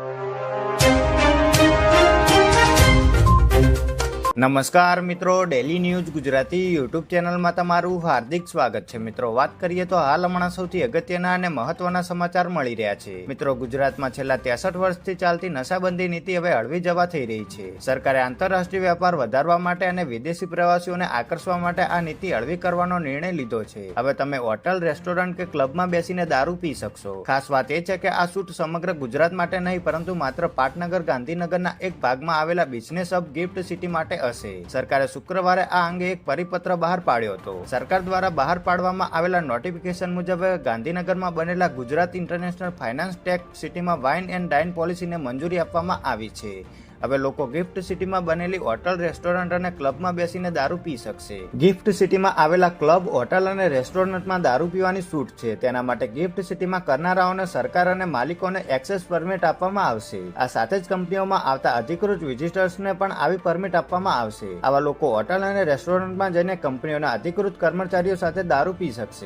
you. નમસ્કાર મિત્રો daily news Gujarati YouTube ચેનલમાં તમારું હાર્દિક સ્વાગત છે. મિત્રો, વાત કરીએ તો હાલ હમણાં સૌથી અગત્યના અને મહત્વના સમાચાર મળી રહ્યા છે. મિત્રો, ગુજરાતમાં છેલ્લા ત્રેસઠ વર્ષથી ચાલતી નશાબંધી નીતિ હવે હળવી જવા થઈ રહી છે. સરકારે આંતરરાષ્ટ્રીય વેપાર વધારવા માટે અને વિદેશી પ્રવાસીઓને આકર્ષવા માટે આ નીતિ હળવી કરવાનો નિર્ણય લીધો છે. હવે તમે હોટલ, રેસ્ટોરન્ટ કે ક્લબમાં બેસીને દારૂ પી શકશો. ખાસ વાત એ છે કે આ છૂટ સમગ્ર ગુજરાત માટે નહીં, પરંતુ માત્ર પાટનગર, ગાંધીનગરના એક ભાગમાં આવેલા બિઝનેસ હબ, ગિફ્ટ સિટી માટે હશે. સરકારે શુક્રવારે આ અંગે એક પરિપત્ર બહાર પાડ્યો હતો. સરકાર દ્વારા બહાર પાડવામાં આવેલા નોટિફિકેશન મુજબ ગાંધીનગરમાં બનેલા ગુજરાત ઇન્ટરનેશનલ ફાઇનાન્સ ટેક સિટીમાં વાઇન એન્ડ ડાઇન પોલિસીને મંજૂરી આપવામાં આવી છે. હવે લોકો ગિફ્ટ સિટીમાં બનેલી હોટલ, રેસ્ટોરન્ટ અને ક્લબમાં બેસીને દારૂ પી શકશે. ગિફ્ટ સિટીમાં આવેલા ક્લબ, હોટલ અને રેસ્ટોરન્ટમાં દારૂ પીવાની છૂટ છે. તેના માટે ગિફ્ટ સિટીમાં કરનારાઓને સરકાર અને માલિકોને એક્સેસ પરમિટ આપવામાં આવશે. આ સાથે જ કંપનીઓમાં આવતા અધિકૃત વિઝિટર્સને પણ આવી પરમિટ આપવામાં આવશે. આવા લોકો હોટલ અને રેસ્ટોરન્ટમાં જઈને કંપનીઓના અધિકૃત કર્મચારીઓ સાથે દારૂ પી શકશે.